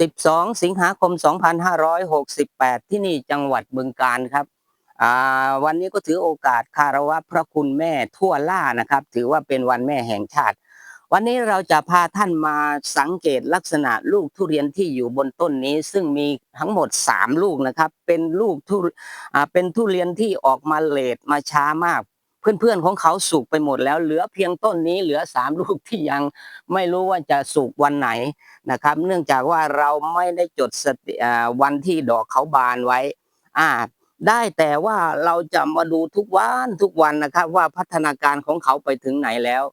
12 สิงหาคม 2568 ที่นี่จังหวัดบึงกาฬครับวันนี้ก็ถือโอกาสคารวะพระคุณแม่ทั่วล่านะครับ ถือว่าเป็นวันแม่แห่งชาติ วันนี้เราจะพาท่านมาสังเกตลักษณะลูกทุเรียนที่อยู่บนต้นนี้ ซึ่งมีทั้งหมด 3 ลูกนะครับ เป็นลูกทุเป็นทุเรียนที่ออกมาเลทมาช้ามาก เพื่อนๆของเขาสุกไปหมดแล้ว เหลือเพียงต้นนี้เหลือ3ลูกที่ยังไม่รู้ว่าจะสุกวันไหนนะครับ เนื่องจากว่าเราไม่ได้จดสติวันที่ดอกเขาบานไว้อ่าได้แต่ว่าเราจะมาดูทุกวันทุกวันนะครับ ว่าพัฒนาการของเขาไปถึงไหนแล้ว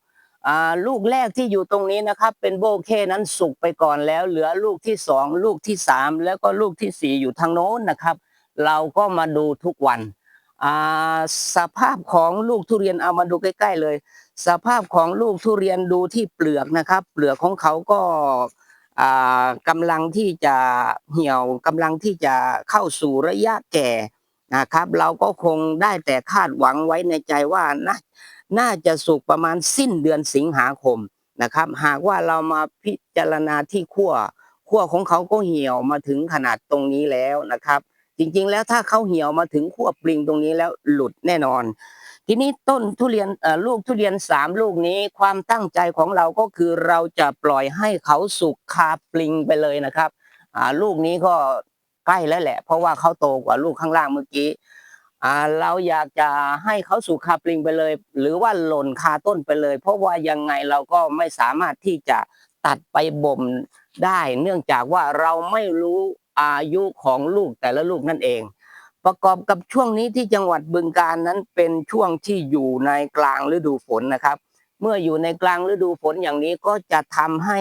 ลูกแรกที่อยู่ตรงนี้นะครับ เป็นโบเคนั้นสุกไปก่อนแล้ว เหลือลูกที่สองลูกที่สามแล้วก็ลูกที่สี่อยู่ทางโน้นนะครับ เราก็มาดูทุกวัน สภาพของลูกทุเรียนเอามาดูใกล้ ๆ เลย สภาพของลูกทุเรียนดูที่เปลือกนะครับ เปลือกของเขาก็อ่ากำลังที่จะเหี่ยวกำลังที่จะเข้าสู่ระยะแก่นะครับ เราก็คงได้แต่คาดหวังไว้ในใจว่านะน่าจะสุกประมาณสิ้นเดือนสิงหาคมนะครับ หากว่าเรามาพิจารณาที่ขั้วขั้วของเขาก็เหี่ยวมาถึงขนาดตรงนี้แล้วนะครับ จริงๆ แล้วถ้าเขาเหี่ยวมาถึงขั้วปลิงตรงนี้แล้วหลุดแน่นอน ทีนี้ต้นทุเรียนลูกทุเรียนสามลูกนี้ความตั้งใจของเราก็คือเราจะปล่อยให้เขาสุกคาปลิงไปเลยนะครับลูกนี้ก็ใกล้แล้วแหละ เพราะว่าเขาโตกว่าลูกข้างล่างเมื่อกี้เราอยากจะให้เขาสุกคาปลิงไปเลย หรือว่าหล่นคาต้นไปเลย เพราะว่ายังไงเราก็ไม่สามารถที่จะตัดไปบ่มได้ เนื่องจากว่าเราไม่รู้ อายุของลูกแต่ละลูกนั่นเอง ประกอบกับช่วงนี้ที่จังหวัดบึงกาฬนั้นเป็นช่วงที่อยู่ในกลางฤดูฝนนะครับ เมื่ออยู่ในกลางฤดูฝนอย่างนี้ก็จะทำให้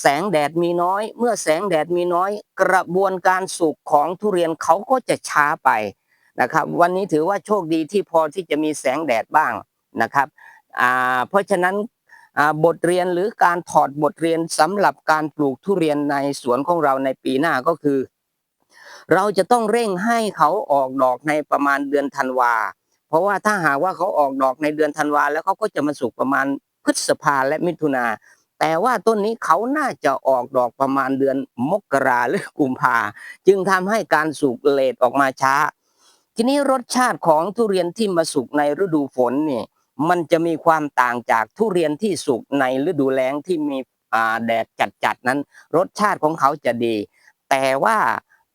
แสงแดดมีน้อย เมื่อแสงแดดมีน้อย กระบวนการสุกของทุเรียนเขาก็จะช้าไปนะครับ วันนี้ถือว่าโชคดีที่พอที่จะมีแสงแดดบ้างนะครับเพราะฉะนั้น บทเรียนหรือการถอดบทเรียนสำหรับการปลูกทุเรียนในสวนของเราในปีหน้าก็คือ เราจะต้องเร่งให้เขาออกดอกในประมาณเดือนธันวา เพราะว่าถ้าหากว่าเขาออกดอกในเดือนธันวา แล้วเขาก็จะมาสุกประมาณพฤษภาและมิถุนาแต่ว่าต้นนี้เขาน่าจะออกดอกประมาณเดือนมกราหรือกุมภาจึงทำให้การสุกเลทออกมาช้า ทีนี้รสชาติของทุเรียนที่มาสุกในฤดูฝนนี่ มันจะมีความต่างจากทุเรียนที่สุกในฤดูแล้งที่มีแดดจัดๆนั้น รสชาติของเขาจะดี แต่ว่า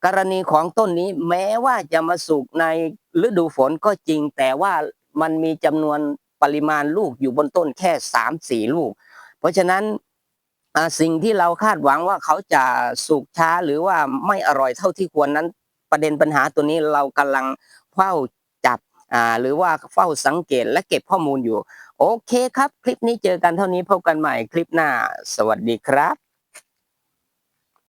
กรณีของต้นนี้แม้ว่าจะมาสุกในฤดูฝนก็จริง แต่ว่ามันมีจำนวนปริมาณลูกอยู่บนต้นแค่สามสี่ลูก เพราะฉะนั้นสิ่งที่เราคาดหวังว่าเขาจะสุกช้าหรือว่าไม่อร่อยเท่าที่ควรนั้น ประเด็นปัญหาตัวนี้เรากำลังเฝ้า อ่าหรือว่าเฝ้าสังเกตและเก็บข้อมูลอยู่ โอเคครับ คลิปนี้เจอกันเท่านี้พบกันใหม่คลิปหน้า สวัสดีครับ